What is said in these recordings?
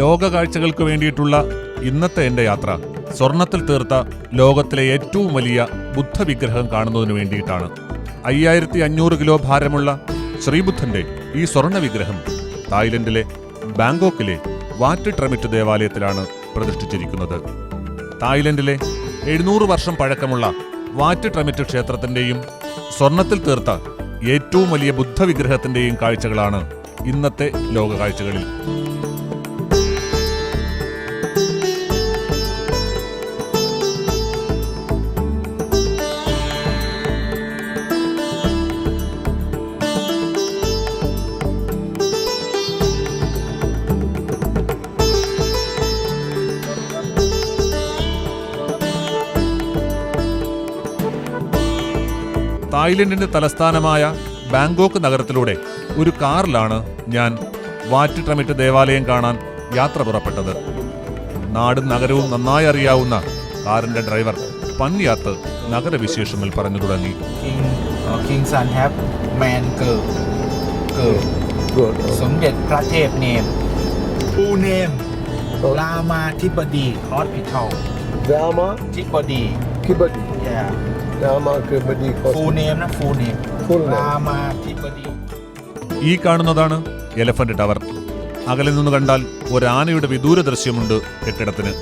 ലോക കാഴ്ചകൾക്ക് വേണ്ടിയിട്ടുള്ള ഇന്നത്തെ എന്റെ യാത്ര സ്വർണത്തിൽ തീർത്ത ലോകത്തിലെ ഏറ്റവും വലിയ ബുദ്ധവിഗ്രഹം കാണുന്നതിന് വേണ്ടിയിട്ടാണ്. അയ്യായിരത്തി അഞ്ഞൂറ് കിലോ ഭാരമുള്ള ശ്രീബുദ്ധന്റെ ഈ സ്വർണ വിഗ്രഹം തായ്ലൻഡിലെ ബാങ്കോക്കിലെ വാറ്റ് ട്രമിറ്റ് ദേവാലയത്തിലാണ് പ്രതിഷ്ഠിച്ചിരിക്കുന്നത്. തായ്ലൻഡിലെ എഴുന്നൂറ് വർഷം പഴക്കമുള്ള വാറ്റ് ട്രമിറ്റ് ക്ഷേത്രത്തിന്റെയും സ്വർണത്തിൽ തീർത്ത ഏറ്റവും വലിയ ബുദ്ധവിഗ്രഹത്തിന്റെയും കാഴ്ചകളാണ് ഇന്നത്തെ ലോക കാഴ്ചകളിൽ തായ്ലൻഡിന്റെ തലസ്ഥാനമായ ബാങ്കോക്ക് നഗരത്തിലൂടെ ഒരു കാറിലാണ് ഞാൻ വാറ്റ് ട്രമിറ്റ് ദേവാലയം കാണാൻ യാത്ര പുറപ്പെട്ടത്. നാടും നഗരവും നന്നായി അറിയാവുന്ന കാറിന്റെ ഡ്രൈവർ പന്യാത്ത് നഗരവിശേഷങ്ങൾ പറഞ്ഞു തുടങ്ങി. King രാമ കിബഡി full name name full Rama കിബഡി ഈ കാണുന്നതാണ് എലഫന്റ് ടവർ. അകലെ നിന്ന് കണ്ടാൽ ഒരു ആനയുടെ വിദൂര ദൃശ്യമുണ്ട് കെട്ടിടത്തിന്.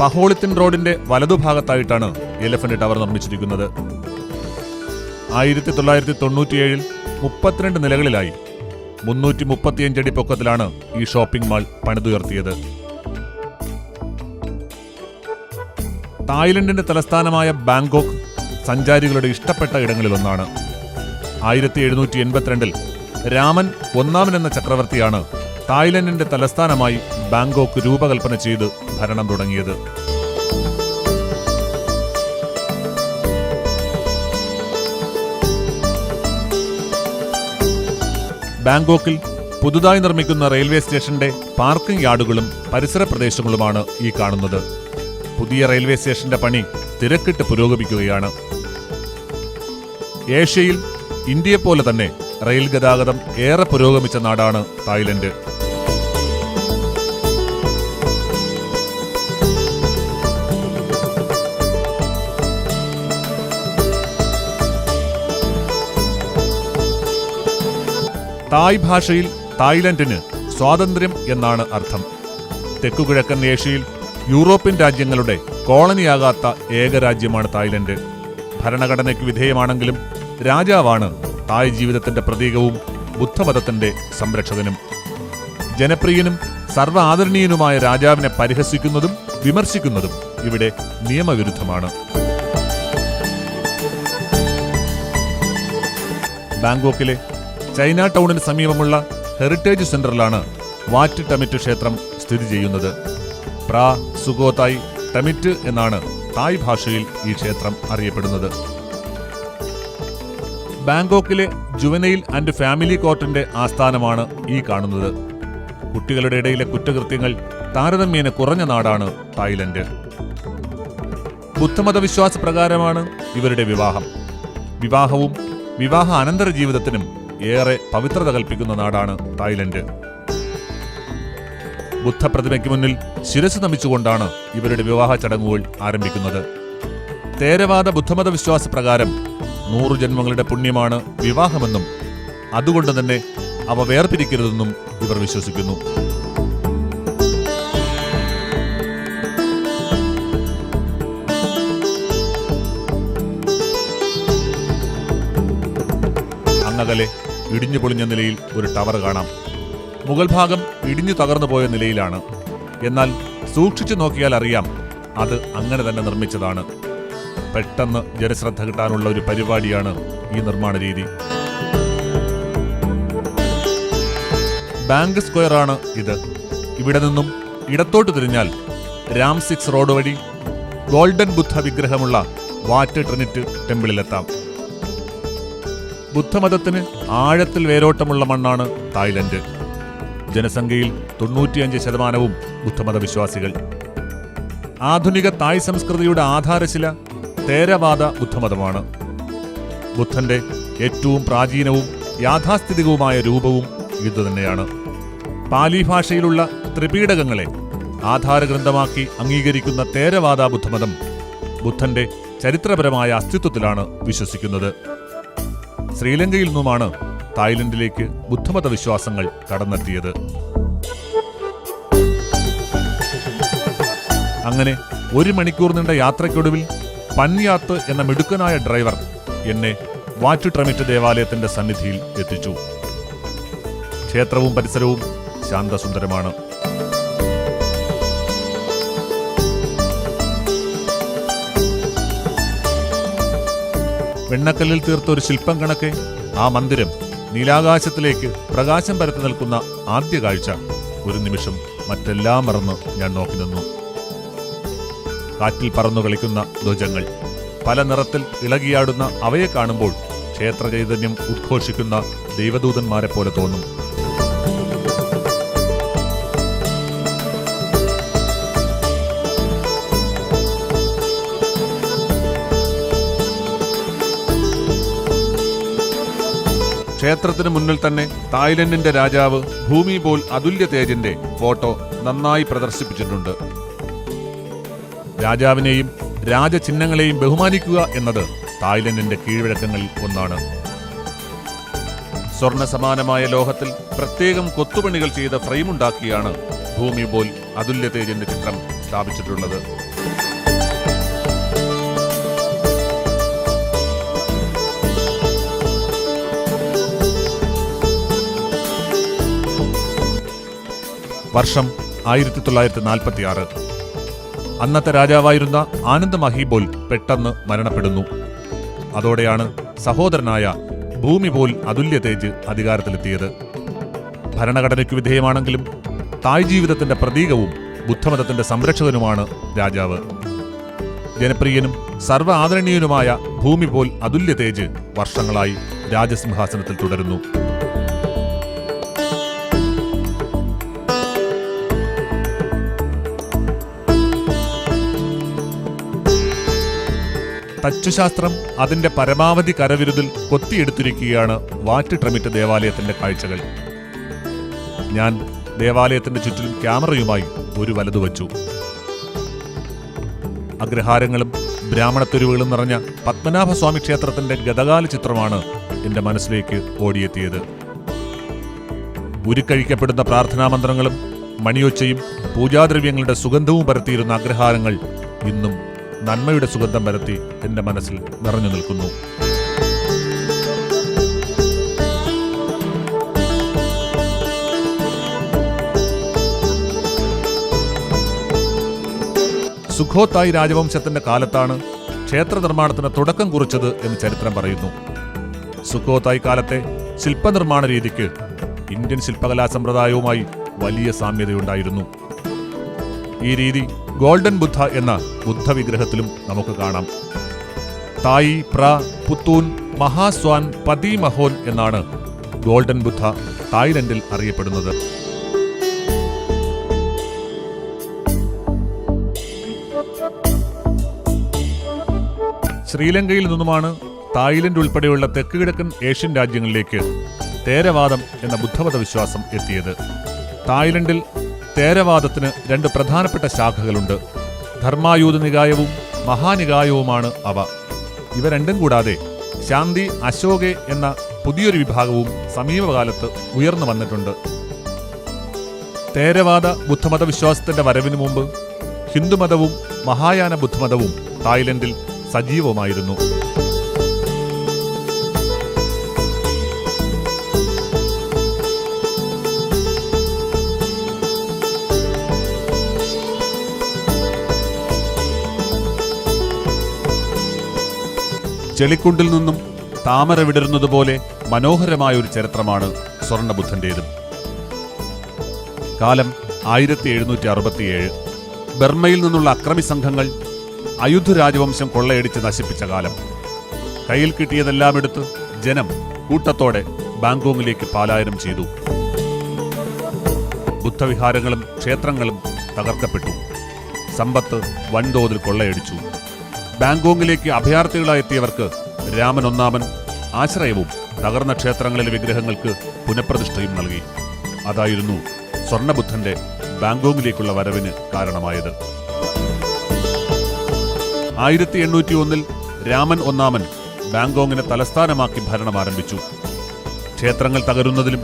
പഹോളിത്തിൻ റോഡിന്റെ വലതുഭാഗത്തായിട്ടാണ് എലഫന്റ് ടവർ നിർമ്മിച്ചിരിക്കുന്നത്. ആയിരത്തി തൊള്ളായിരത്തി തൊണ്ണൂറ്റിയേഴിൽ മുപ്പത്തിരണ്ട് നിലകളിലായി. മുന്നൂറ്റി മുപ്പത്തിയഞ്ച് അടി പൊക്കത്തിലാണ് ഈ ഷോപ്പിംഗ് മാൾ പണിതുയർത്തിയത്. തായ്ലൻഡിന്റെ തലസ്ഥാനമായ ബാങ്കോക്ക് സഞ്ചാരികളുടെ ഇഷ്ടപ്പെട്ട ഇടങ്ങളിലൊന്നാണ്. ആയിരത്തി എഴുന്നൂറ്റി എൺപത്തിരണ്ടിൽ രാമൻ ഒന്നാമൻ എന്ന ചക്രവർത്തിയാണ് തായ്ലൻഡിന്റെ തലസ്ഥാനമായി ബാങ്കോക്ക് രൂപകൽപ്പന ചെയ്ത് ഭരണം തുടങ്ങിയത്. ബാങ്കോക്കിൽ പുതുതായി നിർമ്മിക്കുന്ന റെയിൽവേ സ്റ്റേഷന്റെ പാർക്കിംഗ് യാർഡുകളും പരിസര പ്രദേശങ്ങളുമാണ് ഈ കാണുന്നത്. പുതിയ റെയിൽവേ സ്റ്റേഷന്റെ പണി തിരക്കിട്ട് പുരോഗമിക്കുകയാണ്. ഏഷ്യയിൽ ഇന്ത്യയെപ്പോലെ തന്നെ റെയിൽ ഗതാഗതം ഏറെ പുരോഗമിച്ച നാടാണ് തായ്ലൻഡ്. തായ് ഭാഷയിൽ തായ്ലൻഡിന് സ്വാതന്ത്ര്യം എന്നാണ് അർത്ഥം. തെക്കുകിഴക്കൻ ഏഷ്യയിൽ യൂറോപ്യൻ രാജ്യങ്ങളുടെ കോളനിയാകാത്ത ഏക രാജ്യമാണ് തായ്ലൻഡ്. ഭരണഘടനയ്ക്ക് വിധേയമാണെങ്കിലും രാജാവാണ് തായ് ജീവിതത്തിന്റെ പ്രതീകവും ബുദ്ധമതത്തിന്റെ സംരക്ഷകനും. ജനപ്രിയനും സർവ ആദരണീയനുമായ രാജാവിനെ പരിഹസിക്കുന്നതും വിമർശിക്കുന്നതും ഇവിടെ നിയമവിരുദ്ധമാണ്. ബാങ്കോക്കിലെ ചൈന ടൗണിന് സമീപമുള്ള ഹെറിറ്റേജ് സെന്ററിലാണ് വാറ്റ് ടമിറ്റ് ക്ഷേത്രം സ്ഥിതി ചെയ്യുന്നത്. പ്രാ സുഗോതായ് ടമിറ്റ് എന്നാണ് തായ് ഭാഷയിൽ ഈ ക്ഷേത്രം അറിയപ്പെടുന്നത്. ബാങ്കോക്കിലെ ജുവനയിൽ ആൻഡ് ഫാമിലി കോർട്ടിന്റെ ആസ്ഥാനമാണ് ഈ കാണുന്നത്. കുട്ടികളുടെ ഇടയിലെ കുറ്റകൃത്യങ്ങൾ താരതമ്യേന കുറഞ്ഞ നാടാണ് തായ്ലൻഡ്. ബുദ്ധമത വിശ്വാസ പ്രകാരമാണ് ഇവരുടെ വിവാഹം. വിവാഹവും വിവാഹ അനന്തര ജീവിതത്തിനും ഏറെ പവിത്രത കൽപ്പിക്കുന്ന നാടാണ് തായ്ലൻഡ്. ബുദ്ധപ്രതിമയ്ക്ക് മുന്നിൽ ശിരസ് നമിച്ചുകൊണ്ടാണ് ഇവരുടെ വിവാഹ ചടങ്ങുകൾ ആരംഭിക്കുന്നത്. തേരവാദ ബുദ്ധമത വിശ്വാസ പ്രകാരം നൂറു ജന്മങ്ങളുടെ പുണ്യമാണ് വിവാഹമെന്നും അതുകൊണ്ട് തന്നെ അവ വേർപിരിക്കരുതെന്നും ഇവർ വിശ്വസിക്കുന്നു. അങ്ങകലെ ഇടിഞ്ഞു പൊളിഞ്ഞ നിലയിൽ ഒരു ടവർ കാണാം. മുകൾ ഭാഗം ഇടിഞ്ഞു തകർന്നു പോയ നിലയിലാണ്. എന്നാൽ സൂക്ഷിച്ചു നോക്കിയാൽ അറിയാം അത് അങ്ങനെ തന്നെ നിർമ്മിച്ചതാണ്. പെട്ടെന്ന് ജനശ്രദ്ധ കിട്ടാനുള്ള ഒരു പരിപാടിയാണ് ഈ നിർമ്മാണ രീതി. ബാങ്ക് സ്ക്വയർ ആണ് ഇത്. ഇവിടെ നിന്നും ഇടത്തോട്ട് തിരിഞ്ഞാൽ രാം സിക്സ് റോഡ് വഴി ഗോൾഡൻ ബുദ്ധ വിഗ്രഹമുള്ള വാറ്റ് ട്രിനിറ്റ് ടെമ്പിളിലെത്താം. ബുദ്ധമതത്തിന് ആഴത്തിൽ വേരോട്ടമുള്ള മണ്ണാണ് തായ്ലൻഡ്. ജനസംഖ്യയിൽ തൊണ്ണൂറ്റിയഞ്ച് ശതമാനവും ബുദ്ധമത വിശ്വാസികൾ ആധുനിക തായ് സംസ്കൃതിയുടെ ആധാരശില തേരവാദ ബുദ്ധമതമാണ്. ബുദ്ധന്റെ ഏറ്റവും പ്രാചീനവും യാഥാസ്ഥിതികവുമായ രൂപവും ഇതുതന്നെയാണ് പാലി ഭാഷയിലുള്ള ത്രിപീഡകങ്ങളെ ആധാരഗ്രന്ഥമാക്കി അംഗീകരിക്കുന്ന തേരവാദ ബുദ്ധമതം ബുദ്ധന്റെ ചരിത്രപരമായ അസ്തിത്വത്തിലാണ് വിശ്വസിക്കുന്നത്. ശ്രീലങ്കയിൽ നിന്നുമാണ് തായ്ലൻഡിലേക്ക് ബുദ്ധമത വിശ്വാസങ്ങൾ കടന്നെത്തിയത്. അങ്ങനെ ഒരു മണിക്കൂർ നീണ്ട യാത്രയ്ക്കൊടുവിൽ പന്യാത്ത് എന്ന മിടുക്കനായ ഡ്രൈവർ എന്നെ വാറ്റുട്രമിറ്റ് ദേവാലയത്തിന്റെ സന്നിധിയിൽ എത്തിച്ചു. ക്ഷേത്രവും പരിസരവും ശാന്തസുന്ദരമാണ്. വെണ്ണക്കല്ലിൽ തീർത്ത ഒരു ശില്പം കണക്കെ ആ മന്ദിരം നീലാകാശത്തിലേക്ക് പ്രകാശം പരത്തി നിൽക്കുന്ന ആദ്യ കാഴ്ച. ഒരു നിമിഷം മറ്റെല്ലാം മറന്ന് ഞാൻ നോക്കി നിന്നു. കാറ്റിൽ പറന്നു കളിക്കുന്ന ധ്വജങ്ങൾ പല നിറത്തിൽ ഇളകിയാടുന്ന അവയെ കാണുമ്പോൾ ക്ഷേത്ര ചൈതന്യം ഉദ്ഘോഷിക്കുന്ന ദൈവദൂതന്മാരെ പോലെ തോന്നും. ക്ഷേത്രത്തിന് മുന്നിൽ തന്നെ തായ്ലൻഡിന്റെ രാജാവ് ഭൂമി പോൽ അതുല്യ തേജിന്റെ ഫോട്ടോ നന്നായി പ്രദർശിപ്പിച്ചിട്ടുണ്ട്. രാജാവിനെയും രാജചിഹ്നങ്ങളെയും ബഹുമാനിക്കുക എന്നത് തായ്ലൻഡിന്റെ കീഴ്വഴക്കങ്ങളിൽ ഒന്നാണ്. സ്വർണ സമാനമായ ലോഹത്തിൽ പ്രത്യേകം കൊത്തുപണികൾ ചെയ്ത ഫ്രെയിമുണ്ടാക്കിയാണ് ഭൂമി പോൽ അതുല്യ തേജിന്റെ ചിത്രം സ്ഥാപിച്ചിട്ടുള്ളത്. വർഷം ആയിരത്തി തൊള്ളായിരത്തി നാൽപ്പത്തി ആറ് അന്നത്തെ രാജാവായിരുന്ന ആനന്ദ് മഹിബോൽ പെട്ടെന്ന് മരണപ്പെടുന്നു. അതോടെയാണ് സഹോദരനായ ഭൂമി പോൽ അതുല്യ തേജ് അധികാരത്തിലെത്തിയത്. ഭരണഘടനയ്ക്ക് വിധേയമാണെങ്കിലും തായ് ജീവിതത്തിന്റെ പ്രതീകവും ബുദ്ധമതത്തിന്റെ സംരക്ഷകനുമാണ് രാജാവ്. ജനപ്രിയനും സർവ ആദരണീയനുമായ ഭൂമി പോൽ അതുല്യ തേജ് വർഷങ്ങളായി രാജസിംഹാസനത്തിൽ തുടരുന്നു. തച്ചുശാസ്ത്രം അതിന്റെ പരമാവധി കരവിരുതിൽ കൊത്തിയെടുത്തിരിക്കുകയാണ് വാറ്റ് ട്രമിറ്റ് ദേവാലയത്തിന്റെ കാഴ്ചകൾ. ഞാൻ ദേവാലയത്തിന്റെ ചുറ്റിലും ക്യാമറയുമായി ഒരു വലതു വച്ചു. അഗ്രഹാരങ്ങളും ബ്രാഹ്മണത്തെരുവുകളും നിറഞ്ഞ പത്മനാഭസ്വാമി ക്ഷേത്രത്തിന്റെ ഗതകാല ചിത്രമാണ് എന്റെ മനസ്സിലേക്ക് ഓടിയെത്തിയത്. ഉരുക്കഴിക്കപ്പെടുന്ന പ്രാർത്ഥനാ മന്ത്രങ്ങളും മണിയൊച്ചയും പൂജാദ്രവ്യങ്ങളുടെ സുഗന്ധവും പരത്തിയിരുന്ന അഗ്രഹാരങ്ങൾ ഇന്നും നന്മയുടെ സുഗന്ധം പരത്തി എന്റെ മനസ്സിൽ നിറഞ്ഞു നിൽക്കുന്നു. സുഖോത്തായി രാജവംശത്തിന്റെ കാലത്താണ് ക്ഷേത്ര നിർമ്മാണത്തിന് തുടക്കം കുറിച്ചത് എന്ന് ചരിത്രം പറയുന്നു. സുഖോത്തായി കാലത്തെ ശില്പനിർമ്മാണ രീതിക്ക് ഇന്ത്യൻ ശില്പകലാ സമ്പ്രദായവുമായി വലിയ സാമ്യതയുണ്ടായിരുന്നു. ഈ രീതി ഗോൾഡൻ ബുദ്ധ എന്ന ബുദ്ധവിഗ്രഹത്തിലും നമുക്ക് കാണാം. തായി പ്ര പുത്തൂൻ മഹാസ്വാൻ പതി മഹോൻ എന്നാണ് ഗോൾഡൻ ബുദ്ധ തായ്ലൻഡിൽ അറിയപ്പെടുന്നത്. ശ്രീലങ്കയിൽ നിന്നുമാണ് തായ്ലൻഡ് ഉൾപ്പെടെയുള്ള തെക്ക് കിഴക്കൻ ഏഷ്യൻ രാജ്യങ്ങളിലേക്ക് തേരവാദം എന്ന ബുദ്ധമത വിശ്വാസം എത്തിയത്. തായ്ലൻഡിൽ തേരവാദത്തിന് രണ്ട് പ്രധാനപ്പെട്ട ശാഖകളുണ്ട്. ധർമായൂത നികായവും മഹാനികായവുമാണ് അവ. ഇവ രണ്ടും കൂടാതെ ശാന്തി അശോകെ എന്ന പുതിയൊരു വിഭാഗവും സമീപകാലത്ത് ഉയർന്നു വന്നിട്ടുണ്ട്. തേരവാദ ബുദ്ധമത വിശ്വാസത്തിന്റെ വരവിനു മുമ്പ് ഹിന്ദുമതവും മഹായാന ബുദ്ധമതവും തായ്ലൻഡിൽ സജീവമായിരുന്നു. ചെളിക്കുണ്ടിൽ നിന്നും താമര വിടരുന്നതുപോലെ മനോഹരമായ ഒരു ചരിത്രമാണ് സ്വർണബുദ്ധന്റേതും. കാലം ആയിരത്തി എഴുന്നൂറ്റി അറുപത്തിയേഴ് ബർമ്മയിൽ നിന്നുള്ള അക്രമി സംഘങ്ങൾ അയുദ്ധ രാജവംശം കൊള്ളയടിച്ച് നശിപ്പിച്ച കാലം. കയ്യിൽ കിട്ടിയതെല്ലാം എടുത്ത് ജനം കൂട്ടത്തോടെ ബാങ്കോങ്ങിലേക്ക് പാലായനം ചെയ്തു. ബുദ്ധവിഹാരങ്ങളും ക്ഷേത്രങ്ങളും തകർക്കപ്പെട്ടു. സമ്പത്ത് വൻതോതിൽ കൊള്ളയടിച്ചു. ബാങ്കോങ്ങിലേക്ക് അഭയാർത്ഥികളായെത്തിയവർക്ക് രാമൻ ഒന്നാമൻ ആശ്രയവും തകർന്ന ക്ഷേത്രങ്ങളിലെ വിഗ്രഹങ്ങൾക്ക് പുനഃപ്രതിഷ്ഠയും നൽകി. അതായിരുന്നു സ്വർണബുദ്ധന്റെ ബാങ്കോങ്ങിലേക്കുള്ള വരവിന് കാരണമായത്. ആയിരത്തി എണ്ണൂറ്റി ഒന്നിൽ രാമൻ ഒന്നാമൻ ബാങ്കോങ്ങിനെ തലസ്ഥാനമാക്കി ഭരണം ആരംഭിച്ചു. ക്ഷേത്രങ്ങൾ തകരുന്നതിലും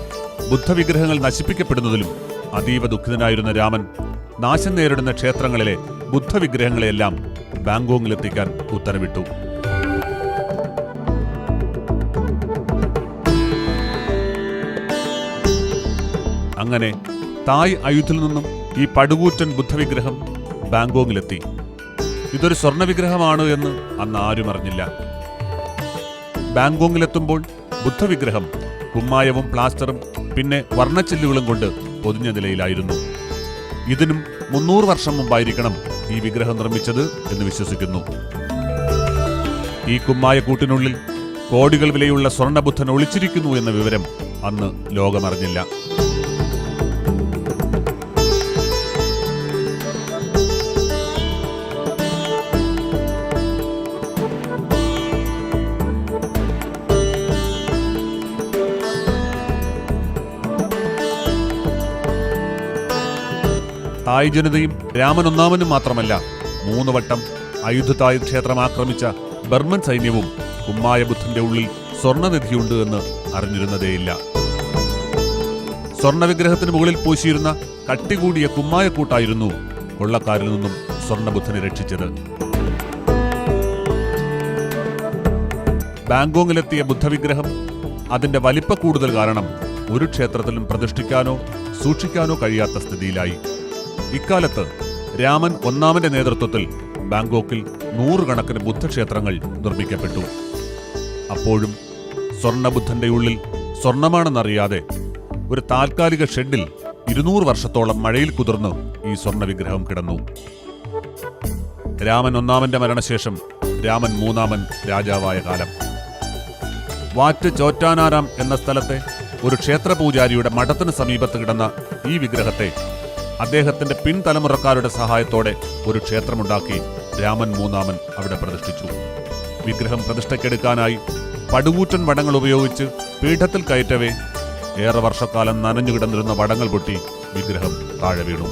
ബുദ്ധവിഗ്രഹങ്ങൾ നശിപ്പിക്കപ്പെടുന്നതിലും അതീവ ദുഃഖിതനായിരുന്ന രാമൻ നാശം നേരിടുന്ന ക്ഷേത്രങ്ങളിലെ ബുദ്ധവിഗ്രഹങ്ങളെയെല്ലാം ബാങ്കോങ്ങിലെത്തിക്കാൻ ഉത്തരവിട്ടു. അങ്ങനെ തായ് അയുധിൽ നിന്നും ഈ പടുകൂറ്റൻ ബുദ്ധവിഗ്രഹം ബാങ്കോങ്ങിലെത്തി ഇതൊരു സ്വർണവിഗ്രഹമാണ് എന്ന് അന്ന് ആരും അറിഞ്ഞില്ല. ബാങ്കോങ്ങിലെത്തുമ്പോൾ ബുദ്ധവിഗ്രഹം കുമ്മായവും പ്ലാസ്റ്ററും പിന്നെ വർണച്ചില്ലുകളും കൊണ്ട് പൊതിഞ്ഞ നിലയിലായിരുന്നു. ഇതിനും മുന്നൂറ് വർഷം മുമ്പായിരിക്കണം ഈ വിഗ്രഹം നിർമ്മിച്ചത് എന്ന് വിശ്വസിക്കുന്നു. ഈ കുമ്മായക്കൂട്ടിനുള്ളിൽ കോടികൾ വിലയുള്ള സ്വർണബുദ്ധൻ ഒളിച്ചിരിക്കുന്നു എന്ന വിവരം അന്ന് ലോകമറിഞ്ഞില്ല. തായ് ജനതയും രാമൻ ഒന്നാമനും മാത്രമല്ല മൂന്ന് വട്ടം അയുധ തായ് ക്ഷേത്രം ആക്രമിച്ച ബർമൻ സൈന്യവും കുമ്മായ ബുദ്ധന്റെ ഉള്ളിൽ സ്വർണനിധിയുണ്ട് എന്ന് അറിഞ്ഞിരുന്നതേയില്ല. സ്വർണവിഗ്രഹത്തിന് മുകളിൽ പൂശിയിരുന്ന കട്ടികൂടിയ കുമ്മായക്കൂട്ടായിരുന്നു കൊള്ളക്കാരിൽ നിന്നും സ്വർണബുദ്ധനെ രക്ഷിച്ചത്. ബാങ്കോങ്ങിലെത്തിയ ബുദ്ധവിഗ്രഹം അതിന്റെ വലിപ്പ കൂടുതൽ കാരണം ഒരു ക്ഷേത്രത്തിലും പ്രതിഷ്ഠിക്കാനോ സൂക്ഷിക്കാനോ കഴിയാത്ത സ്ഥിതിയിലായി. ഇക്കാലത്ത് രാമൻ ഒന്നാമന്റെ നേതൃത്വത്തിൽ ബാങ്കോക്കിൽ നൂറുകണക്കിന് ബുദ്ധക്ഷേത്രങ്ങൾ നിർമ്മിക്കപ്പെട്ടു. അപ്പോഴും സ്വർണബുദ്ധന്റെ ഉള്ളിൽ സ്വർണമാണെന്നറിയാതെ ഒരു താൽക്കാലിക ഷെഡിൽ ഇരുന്നൂറ് വർഷത്തോളം മഴയിൽ കുതിർന്ന് ഈ സ്വർണവിഗ്രഹം കിടന്നു. രാമൻ ഒന്നാമന്റെ മരണശേഷം രാമൻ മൂന്നാമൻ രാജാവായ കാലം. വാറ്റ് ചോറ്റാനാരാം എന്ന സ്ഥലത്തെ ഒരു ക്ഷേത്രപൂജാരിയുടെ മഠത്തിന് സമീപത്ത് കിടന്ന ഈ വിഗ്രഹത്തെ അദ്ദേഹത്തിന്റെ പിൻതലമുറക്കാരുടെ സഹായത്തോടെ ഒരു ക്ഷേത്രമുണ്ടാക്കി രാമൻ മൂന്നാമൻ അവിടെ പ്രതിഷ്ഠിച്ചു. വിഗ്രഹം പ്രതിഷ്ഠയ്ക്കെടുക്കാനായി പടുകൂറ്റൻ വടങ്ങൾ ഉപയോഗിച്ച് പീഠത്തിൽ കയറ്റവേ ഏറെ വർഷക്കാലം നനഞ്ഞു കിടന്നിരുന്ന വടങ്ങൾ പൊട്ടി വിഗ്രഹം താഴെ വീണു.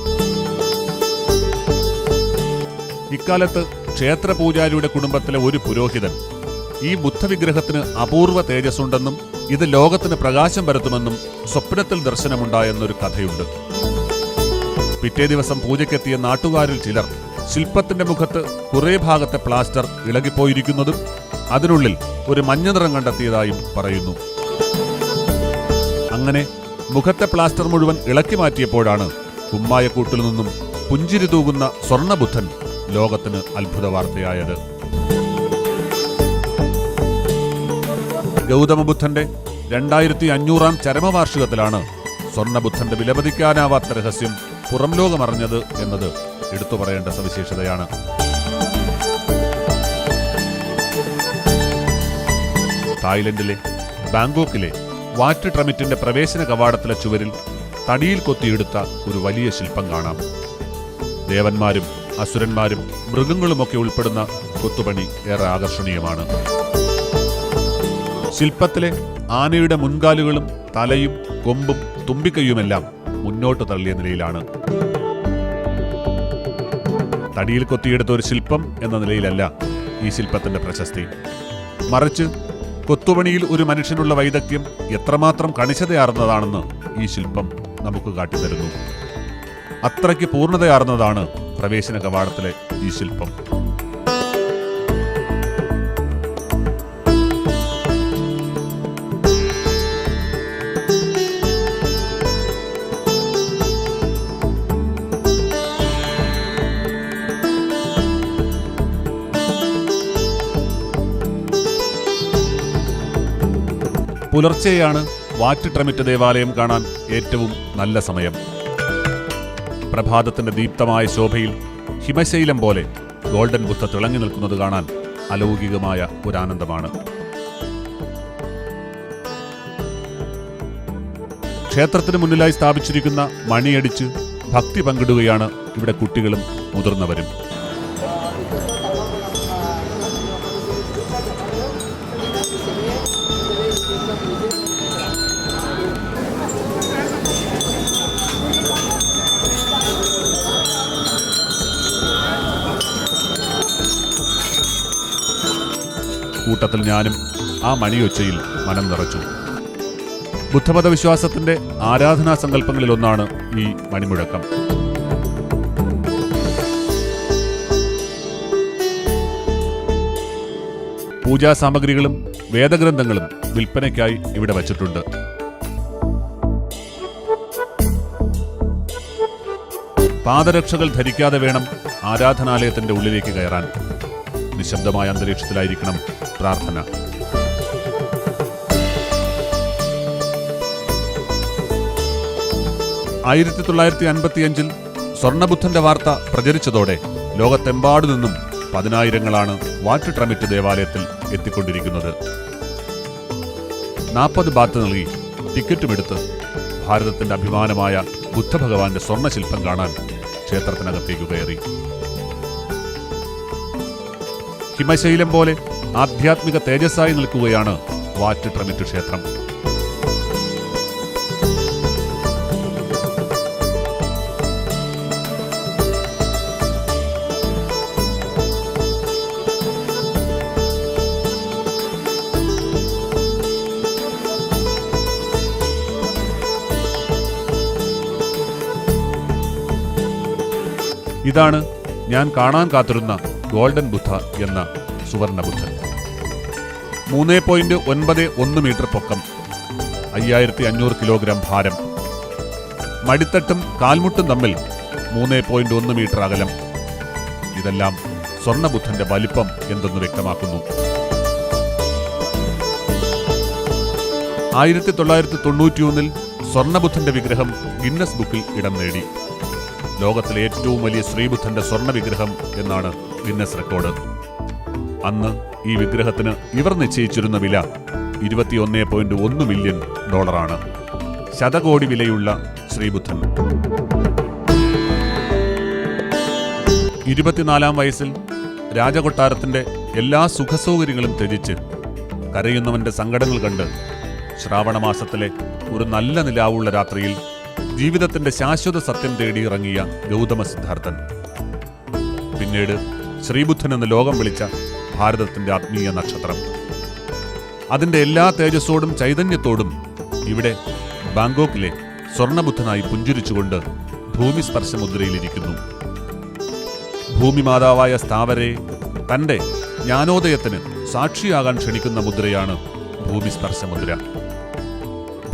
ഇക്കാലത്ത് ക്ഷേത്രപൂജാരിയുടെ കുടുംബത്തിലെ ഒരു പുരോഹിതൻ ഈ ബുദ്ധവിഗ്രഹത്തിന് അപൂർവ തേജസ്സുണ്ടെന്നും ഇത് ലോകത്തിന് പ്രകാശം പരത്തുമെന്നും സ്വപ്നത്തിൽ ദർശനമുണ്ടായെന്നൊരു കഥയുണ്ട്. പിറ്റേ ദിവസം പൂജയ്ക്കെത്തിയ നാട്ടുകാരിൽ ചിലർ ശില്പത്തിന്റെ മുഖത്ത് കുറേ ഭാഗത്തെ പ്ലാസ്റ്റർ ഇളകിപ്പോയിരിക്കുന്നതും അതിനുള്ളിൽ ഒരു മഞ്ഞ നിറം കണ്ടെത്തിയതായും പറയുന്നു. അങ്ങനെ മുഖത്തെ പ്ലാസ്റ്റർ മുഴുവൻ ഇളക്കി മാറ്റിയപ്പോഴാണ് കുമ്മായക്കൂട്ടിൽ നിന്നും പുഞ്ചിരി തൂകുന്ന സ്വർണബുദ്ധൻ ലോകത്തിന് അത്ഭുത വാർത്തയായത്. ഗൗതമബുദ്ധന്റെ രണ്ടായിരത്തി അഞ്ഞൂറാം ചരമവാർഷികത്തിലാണ് സ്വർണബുദ്ധന്റെ വിലപതിക്കാനാവാത്ത രഹസ്യം പുറം ലോകമറിഞ്ഞത് എന്നത് എടുത്തു പറയേണ്ട സവിശേഷതയാണ്. തായ്ലൻഡിലെ ബാങ്കോക്കിലെ വാറ്റ് ട്രമിറ്റിന്റെ പ്രവേശന കവാടത്തിലെ ചുവരിൽ തടിയിൽ കൊത്തിയെടുത്ത ഒരു വലിയ ശില്പം കാണാം. ദേവന്മാരും അസുരന്മാരും മൃഗങ്ങളുമൊക്കെ ഉൾപ്പെടുന്ന കൊത്തുപണി ഏറെ ആകർഷണീയമാണ്. ശില്പത്തിലെ ആനയുടെ മുൻകാലുകളും തലയും കൊമ്പും തുമ്പിക്കൈയുമെല്ലാം മുന്നോട്ട് തള്ളിയ നിലയിലാണ്. തടിയിൽ കൊത്തിയെടുത്ത ഒരു ശില്പം എന്ന നിലയിലല്ല ഈ ശില്പത്തിന്റെ പ്രശസ്തി. മറിച്ച് കൊത്തുപണിയിൽ ഒരു മനുഷ്യനുള്ള വൈദഗ്ധ്യം എത്രമാത്രം കണിശതയാർന്നതാണെന്ന് ഈ ശില്പം നമുക്ക് കാട്ടിത്തരുന്നു. അത്രയ്ക്ക് പൂർണതയാർന്നതാണ് പ്രവേശന കവാടത്തിലെ ഈ ശില്പം. പുലർച്ചെയാണ് വാറ്റ് ട്രമിറ്റ് ദേവാലയം കാണാൻ ഏറ്റവും നല്ല സമയം. പ്രഭാതത്തിന്റെ ദീപ്തമായ ശോഭയിൽ ഹിമശൈലം പോലെ ഗോൾഡൻ ബുദ്ധ തിളങ്ങി നിൽക്കുന്നത് കാണാൻ അലൗകികമായ ഒരാനന്ദമാണ്. ക്ഷേത്രത്തിന് മുന്നിലായി സ്ഥാപിച്ചിരിക്കുന്ന മണിയടിച്ച് ഭക്തി പങ്കിടുകയാണ് ഇവിടെ കുട്ടികളും മുതിർന്നവരും. കൂട്ടത്തിൽ ഞാനും ആ മണിയൊച്ചയിൽ മനം നിറച്ചു. ബുദ്ധമത വിശ്വാസത്തിന്റെ ആരാധനാ സങ്കല്പങ്ങളിലൊന്നാണ് ഈ മണിമുഴക്കം. പൂജാ സാമഗ്രികളും വേദഗ്രന്ഥങ്ങളും വിൽപ്പനയ്ക്കായി ഇവിടെ വച്ചിട്ടുണ്ട്. പാദരക്ഷകൾ ധരിക്കാതെ വേണം ആരാധനാലയത്തിന്റെ ഉള്ളിലേക്ക് കയറാൻ. നിശബ്ദമായ അന്തരീക്ഷത്തിലായിരിക്കണം പ്രാർത്ഥന. ആയിരത്തി തൊള്ളായിരത്തി അൻപത്തിയഞ്ചിൽ സ്വർണബുദ്ധന്റെ വാർത്ത പ്രചരിച്ചതോടെ ലോകത്തെമ്പാടു നിന്നും പതിനായിരങ്ങളാണ് വാറ്റ് ട്രമിറ്റ് ദേവാലയത്തിൽ എത്തിക്കൊണ്ടിരിക്കുന്നത്. നാൽപ്പത് ബാത്ത് നൽകി ടിക്കറ്റുമെടുത്ത് ഭാരതത്തിന്റെ അഭിമാനമായ ബുദ്ധഭഗവാന്റെ സ്വർണശില്പം കാണാൻ ക്ഷേത്രത്തിനകത്തേക്ക് കയറി. ഹിമശൈലം പോലെ ആധ്യാത്മിക തേജസ്സായി നിൽക്കുകയാണ് വാറ്റ് ട്രമിറ്റ് ക്ഷേത്രം. ഇതാണ് ഞാൻ കാണാൻ കാത്തിരുന്ന ഗോൾഡൻ ബുദ്ധ എന്ന സുവർണ ബുദ്ധൻ മൂന്ന് പോയിന്റ് ഒൻപത് ഒന്ന് മീറ്റർ പൊക്കം. അയ്യായിരത്തി അഞ്ഞൂറ് കിലോഗ്രാം ഭാരം. മടിത്തട്ടും കാൽമുട്ടും തമ്മിൽ മൂന്ന് പോയിന്റ് ഒന്ന് മീറ്റർ അകലം. ഇതെല്ലാം സ്വർണബുദ്ധന്റെ വലിപ്പം എന്തെന്ന് വ്യക്തമാക്കുന്നു. ആയിരത്തി തൊള്ളായിരത്തി തൊണ്ണൂറ്റിയൊന്നിൽ സ്വർണബുദ്ധന്റെ വിഗ്രഹം ഗിന്നസ് ബുക്കിൽ ഇടം നേടി. ലോകത്തിലെ ഏറ്റവും വലിയ ശ്രീബുദ്ധന്റെ സ്വർണ വിഗ്രഹം എന്നാണ് ഗിന്നസ് റെക്കോർഡ്. അന്ന് ഈ വിഗ്രഹത്തിന് ഇവർ നിശ്ചയിച്ചിരുന്ന വില ഇരുപത്തിയൊന്ന് പോയിന്റ് ഒന്ന് മില്യൺ ഡോളറാണ്. ശതകോടി വിലയുള്ള ശ്രീബുദ്ധൻ. ഇരുപത്തിനാലാം വയസ്സിൽ രാജകൊട്ടാരത്തിന്റെ എല്ലാ സുഖസൗകര്യങ്ങളും ത്യജിച്ച് കരയുന്നവന്റെ സങ്കടങ്ങൾ കണ്ട് ശ്രാവണമാസത്തിലെ ഒരു നല്ല നിലാവുള്ള രാത്രിയിൽ ജീവിതത്തിന്റെ ശാശ്വത സത്യം തേടി ഇറങ്ങിയ ഗൗതമ സിദ്ധാർത്ഥൻ. പിന്നീട് ശ്രീബുദ്ധൻ എന്ന് ലോകം വിളിച്ച ഭാരതത്തിന്റെ ആത്മീയ നക്ഷത്രം. അതിന്റെ എല്ലാ തേജസ്സോടും ചൈതന്യത്തോടും ഇവിടെ ബാങ്കോക്കിലെ സ്വർണബുദ്ധനായി പുഞ്ചിരിച്ചുകൊണ്ട് ഭൂമി സ്പർശമുദ്രയിലിരിക്കുന്നു. ഭൂമി മാതാവായ സ്ഥാവരെ തന്റെ ജ്ഞാനോദയത്തിന് സാക്ഷിയാകാൻ ക്ഷണിക്കുന്ന മുദ്രയാണ് ഭൂമി സ്പർശമുദ്ര.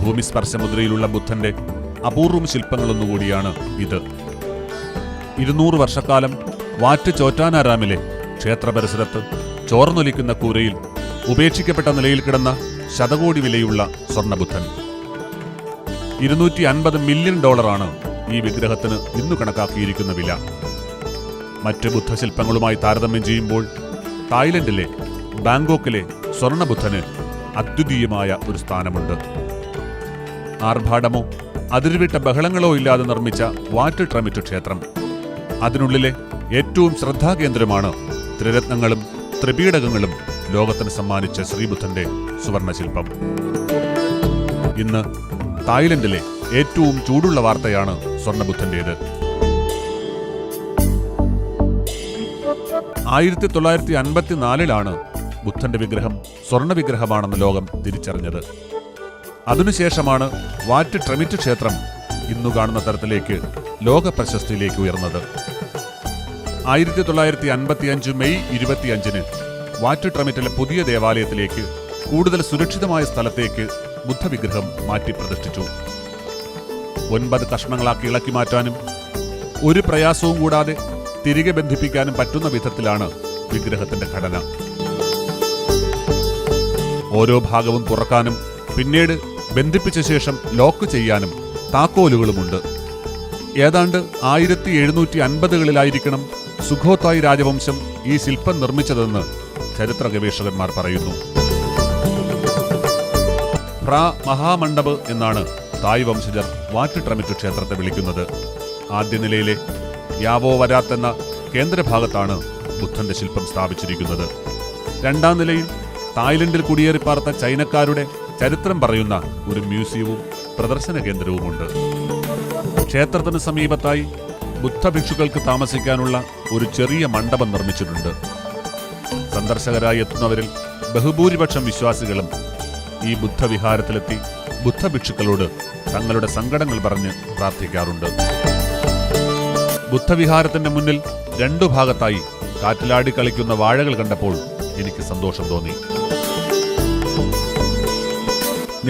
ഭൂമി സ്പർശമുദ്രയിലുള്ള ബുദ്ധന്റെ അപൂർവം ശില്പങ്ങളൊന്നുകൂടിയാണ് ഇത്. ഇരുന്നൂറ് വർഷക്കാലം വാറ്റ് ചോറ്റാനാരാമിലെ ക്ഷേത്ര പരിസരത്ത് ചോർന്നൊലിക്കുന്ന കൂരയിൽ ഉപേക്ഷിക്കപ്പെട്ട നിലയിൽ കിടന്ന ശതകോടി വിലയുള്ള സ്വർണബുദ്ധൻ. ഇരുന്നൂറ്റി അൻപത് മില്യൺ ഡോളറാണ് ഈ വിഗ്രഹത്തിന് ഇന്നു കണക്കാക്കിയിരിക്കുന്ന വില. മറ്റ് ബുദ്ധശില്പങ്ങളുമായി താരതമ്യം ചെയ്യുമ്പോൾ തായ്ലൻഡിലെ ബാങ്കോക്കിലെ സ്വർണബുദ്ധന് അദ്വിതീയമായ ഒരു സ്ഥാനമുണ്ട്. ആർഭാടമോ അതിരുവിട്ട ബഹളങ്ങളോ ഇല്ലാതെ നിർമ്മിച്ച വാറ്റ് ട്രമിറ്റ് ക്ഷേത്രം. അതിനുള്ളിലെ ഏറ്റവും ശ്രദ്ധാകേന്ദ്രമാണ് ത്രിരത്നങ്ങളും ത്രിപീഡകങ്ങളും ലോകത്തിന് സമ്മാനിച്ച ശ്രീബുദ്ധന്റെ സുവർണശില്പം. ഇന്ന് തായ്ലൻഡിലെ ഏറ്റവും ചൂടുള്ള വാർത്തയാണ് സ്വർണബുദ്ധന്റേത്. ആയിരത്തി തൊള്ളായിരത്തി അൻപത്തിനാലിലാണ് ബുദ്ധന്റെ വിഗ്രഹം സ്വർണ വിഗ്രഹമാണെന്ന് ലോകം തിരിച്ചറിഞ്ഞത്. അതിനുശേഷമാണ് വാറ്റ് ട്രെമിറ്റ് ക്ഷേത്രം ഇന്നു കാണുന്ന തരത്തിലേക്ക് ലോക പ്രശസ്തിയിലേക്ക് ഉയർന്നത്. ആയിരത്തി തൊള്ളായിരത്തി അൻപത്തിയഞ്ച് മെയ് ഇരുപത്തിയഞ്ചിന് വാറ്റ് ട്രമിറ്റിലെ പുതിയ ദേവാലയത്തിലേക്ക് കൂടുതൽ സുരക്ഷിതമായ സ്ഥലത്തേക്ക് ബുദ്ധവിഗ്രഹം മാറ്റി പ്രതിഷ്ഠിച്ചു. ഒൻപത് കഷ്ണങ്ങളാക്കി ഇളക്കി മാറ്റാനും ഒരു പ്രയാസവും കൂടാതെ തിരികെ ബന്ധിപ്പിക്കാനും പറ്റുന്ന വിധത്തിലാണ് വിഗ്രഹത്തിന്റെ ഘടന. ഓരോ ഭാഗവും തുറക്കാനും പിന്നീട് ബന്ധിപ്പിച്ച ശേഷം ലോക്ക് ചെയ്യാനും താക്കോലുകളുമുണ്ട്. ഏതാണ്ട് ആയിരത്തി എഴുന്നൂറ്റി അൻപതുകളിലായിരിക്കണം സുഖോത്തായി രാജവംശം ഈ ശില്പം നിർമ്മിച്ചതെന്ന് ചരിത്ര ഗവേഷകന്മാർ പറയുന്നു. പ്രാ മഹാമണ്ഡപ് എന്നാണ് തായ് വംശജർ വാറ്റിട്രമിറ്റു ക്ഷേത്രത്തെ വിളിക്കുന്നത്. ആദ്യ നിലയിലെ യാവോ വരാത്ത് എന്ന കേന്ദ്രഭാഗത്താണ് ബുദ്ധന്റെ ശില്പം സ്ഥാപിച്ചിരിക്കുന്നത്. രണ്ടാം നിലയിൽ തായ്ലൻഡിൽ കുടിയേറിപ്പാർത്ത ചൈനക്കാരുടെ ചരിത്രം പറയുന്ന ഒരു മ്യൂസിയവും പ്രദർശന കേന്ദ്രവുമുണ്ട്. ക്ഷേത്രത്തിന് സമീപത്തായി ബുദ്ധഭിക്ഷുക്കൾക്ക് താമസിക്കാനുള്ള ഒരു ചെറിയ മണ്ഡപം നിർമ്മിച്ചിട്ടുണ്ട്. സന്ദർശകരായി എത്തുന്നവരിൽ ബഹുഭൂരിപക്ഷം വിശ്വാസികളും ഈ ബുദ്ധവിഹാരത്തിലെത്തി ബുദ്ധഭിക്ഷുക്കളോട് തങ്ങളുടെ സങ്കടങ്ങൾ പറഞ്ഞ് പ്രാർത്ഥിക്കാറുണ്ട്. ബുദ്ധവിഹാരത്തിന്റെ മുന്നിൽ രണ്ടു ഭാഗത്തായി കാറ്റിലാടി കളിക്കുന്ന വാഴകൾ കണ്ടപ്പോൾ എനിക്ക് സന്തോഷം തോന്നി.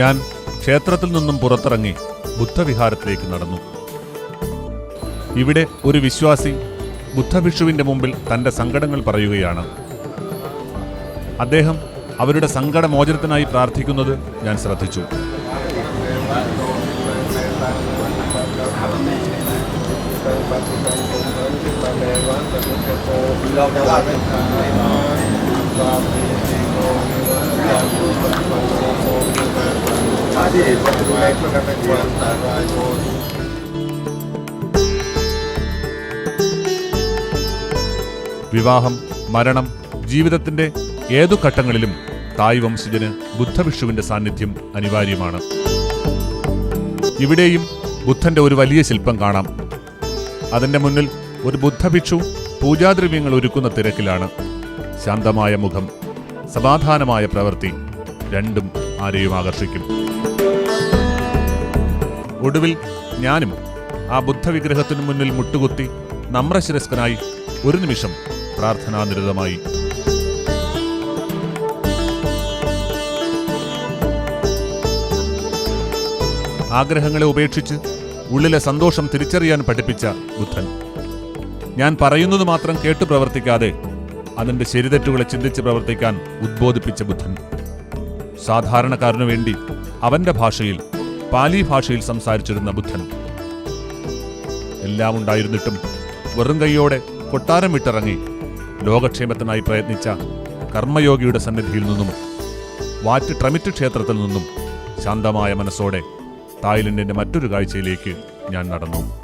ഞാൻ ക്ഷേത്രത്തിൽ നിന്നും പുറത്തിറങ്ങി ബുദ്ധവിഹാരത്തിലേക്ക് നടന്നു. ഇവിടെ ഒരു വിശ്വാസി ബുദ്ധഭിക്ഷുവിന്റെ മുമ്പിൽ തന്റെ സങ്കടങ്ങൾ പറയുകയാണ്. അദ്ദേഹം അവരുടെ സങ്കടമോചനത്തിനായി പ്രാർത്ഥിക്കുന്നത് ഞാൻ ശ്രദ്ധിച്ചു. വിവാഹം മരണം ജീവിതത്തിന്റെ ഏതു ഘട്ടങ്ങളിലും തായ് വംശജന് ബുദ്ധഭിക്ഷുവിന്റെ സാന്നിധ്യം അനിവാര്യമാണ്. ഇവിടെയും ബുദ്ധന്റെ ഒരു വലിയ ശില്പം കാണാം. അതിന്റെ മുന്നിൽ ഒരു ബുദ്ധഭിക്ഷു പൂജാദ്രവ്യങ്ങൾ ഒരുക്കുന്ന തിരക്കിലാണ്. ശാന്തമായ മുഖം സമാധാനമായ പ്രവൃത്തി രണ്ടും ആരെയും ആകർഷിക്കും. ഒടുവിൽ ഞാനും ആ ബുദ്ധവിഗ്രഹത്തിനു മുന്നിൽ മുട്ടുകുത്തി നമ്രശിരസ്കനായി ഒരു നിമിഷം പ്രാർത്ഥനാനിരതമായി. ആഗ്രഹങ്ങളെ ഉപേക്ഷിച്ച് ഉള്ളിലെ സന്തോഷം തിരിച്ചറിയാൻ പഠിപ്പിച്ച ബുദ്ധൻ. ഞാൻ പറയുന്നത് മാത്രം കേട്ടു പ്രവർത്തിക്കാതെ അതിന്റെ ശരിതെറ്റുകളെ ചിന്തിച്ച് പ്രവർത്തിക്കാൻ ഉദ്ബോധിപ്പിച്ച ബുദ്ധൻ. സാധാരണക്കാരനു വേണ്ടി അവന്റെ ഭാഷയിൽ പാലി ഭാഷയിൽ സംസാരിച്ചിരുന്ന ബുദ്ധൻ. എല്ലാം ഉണ്ടായിരുന്നിട്ടും വെറും കൈയോടെ കൊട്ടാരം വിട്ടിറങ്ങി ലോകക്ഷേമത്തിനായി പ്രയത്നിച്ച കർമ്മയോഗിയുടെ സന്നിധിയിൽ നിന്നും വാറ്റ് ട്രമിറ്റ് ക്ഷേത്രത്തിൽ നിന്നും ശാന്തമായ മനസ്സോടെ തായ്ലൻഡിന്റെ മറ്റൊരു കാഴ്ചയിലേക്ക് ഞാൻ നടന്നു.